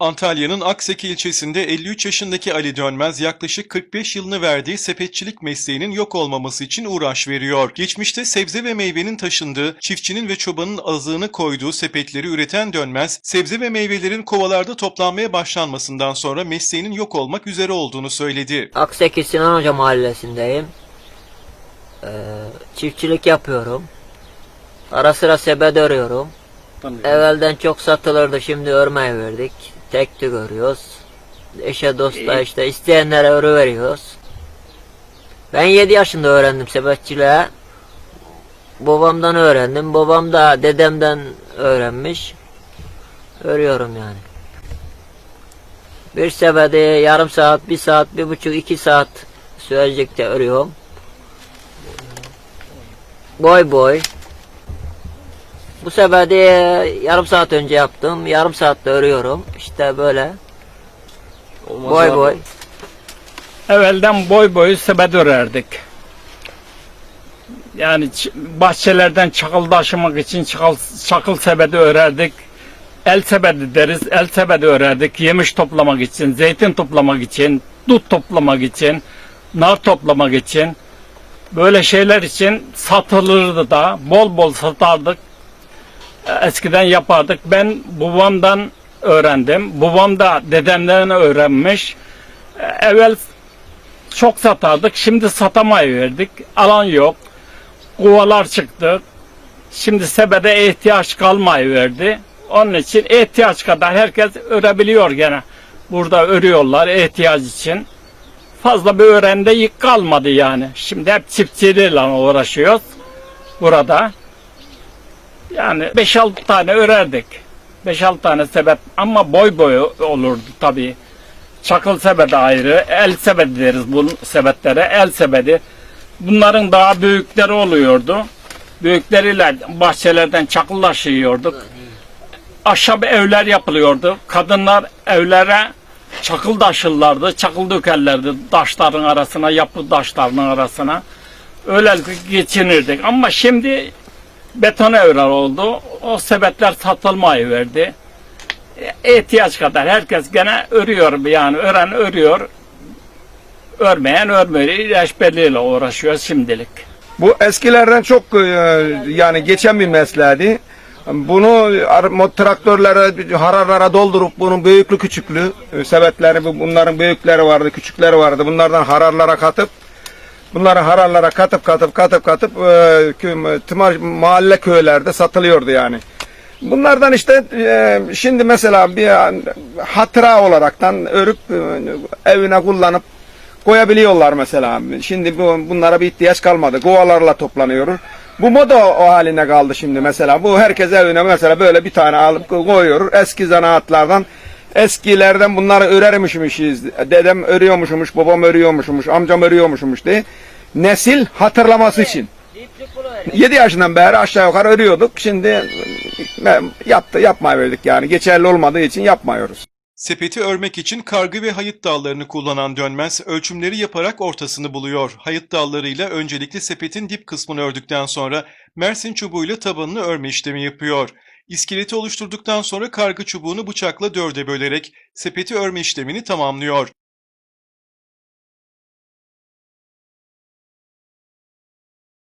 Antalya'nın Akseki ilçesinde 53 yaşındaki Ali Dönmez yaklaşık 45 yılını verdiği sepetçilik mesleğinin yok olmaması için uğraş veriyor. Geçmişte sebze ve meyvenin taşındığı, çiftçinin ve çobanın azığını koyduğu sepetleri üreten Dönmez, sebze ve meyvelerin kovalarda toplanmaya başlanmasından sonra mesleğinin yok olmak üzere olduğunu söyledi. Akseki Sinan Hoca mahallesindeyim. Ee, çiftçilik yapıyorum. Ara sıra sebede örüyorum. Evvelden çok satılırdı şimdi örmeye verdik. Tek tük örüyoruz. Eşe dosta işte isteyenlere örü veriyoruz. Ben 7 yaşında öğrendim sebetçiliğe. Babamdan öğrendim. Babam da dedemden öğrenmiş. Örüyorum yani. Bir sebede yarım saat, bir saat, bir buçuk, iki saat sürecekte örüyorum. Boy boy. Bu sebede yarım saat önce yaptım. Yarım saatte örüyorum. İşte böyle. Boy boy. Evvelden boy boyu sebet örerdik. Yani bahçelerden çakıl taşımak için çakıl, çakıl sebedi örerdik. El sebedi deriz, el sebedi örerdik. Yemiş toplamak için, zeytin toplamak için, dut toplamak için, nar toplamak için. Böyle şeyler için satılırdı da, bol bol satardık. Eskiden yapardık. Ben babamdan öğrendim. Babam da dedemden öğrenmiş. Evvel çok satardık. Şimdi satamayı verdik. Alan yok. Kuvalar çıktı. Şimdi sebede ihtiyaç kalmayı verdi. Onun için ihtiyaç kadar herkes örebiliyor gene. Burada örüyorlar ihtiyaç için. Fazla bir öğrende kalmadı yani. Şimdi hep çiftçiliğiyle uğraşıyoruz burada. Yani 5-6 tane örerdik. 5-6 tane sebep ama boy boy olurdu tabii. Çakıl sebedi ayrı, el sebedi deriz bu sebetlere, el sebedi. Bunların daha büyükleri oluyordu. Büyükleriyle bahçelerden çakıllaşıyorduk. Ahşap evler yapılıyordu. Kadınlar evlere çakıl taşırlardı, çakıl dökerlerdi taşların arasına, yapı taşlarının arasına. Öyle geçinirdik. Ama şimdi beton evler oldu. O sebetler satılmayı verdi ihtiyaç kadar herkes gene örüyor yani ören örüyor örmeyen örmüyor ilaç belliyle uğraşıyor şimdilik. Bu eskilerden çok e, yani geçen bir mesleğiydi. Bunu traktörlere, hararlara doldurup bunun büyüklü küçüklü e, sebetleri, bu- bunların büyükleri vardı, küçükleri vardı. Bunlardan hararlara katıp bunları hararlara katıp katıp katıp katıp e, tımar- mahalle köylerde satılıyordu yani. Bunlardan işte e, şimdi mesela bir hatıra olaraktan örüp e, evine kullanıp koyabiliyorlar mesela. Şimdi bu, bunlara bir ihtiyaç kalmadı. Kovalarla toplanıyor. Bu moda o haline kaldı şimdi mesela. Bu herkes evine mesela böyle bir tane alıp koyuyor. Eski zanaatlardan eskilerden bunları örermişmişiz. Dedem örüyormuşmuş, babam örüyormuşmuş, amcam örüyormuşmuş diye. Nesil hatırlaması için. 7 yaşından beri aşağı yukarı örüyorduk. Şimdi e, yaptı, yapmaya verdik yani. Geçerli olmadığı için yapmıyoruz. Sepeti örmek için kargı ve hayıt dallarını kullanan Dönmez, ölçümleri yaparak ortasını buluyor. Hayıt dallarıyla öncelikle sepetin dip kısmını ördükten sonra Mersin çubuğuyla tabanını örme işlemi yapıyor. İskeleti oluşturduktan sonra kargı çubuğunu bıçakla dörde bölerek sepeti örme işlemini tamamlıyor.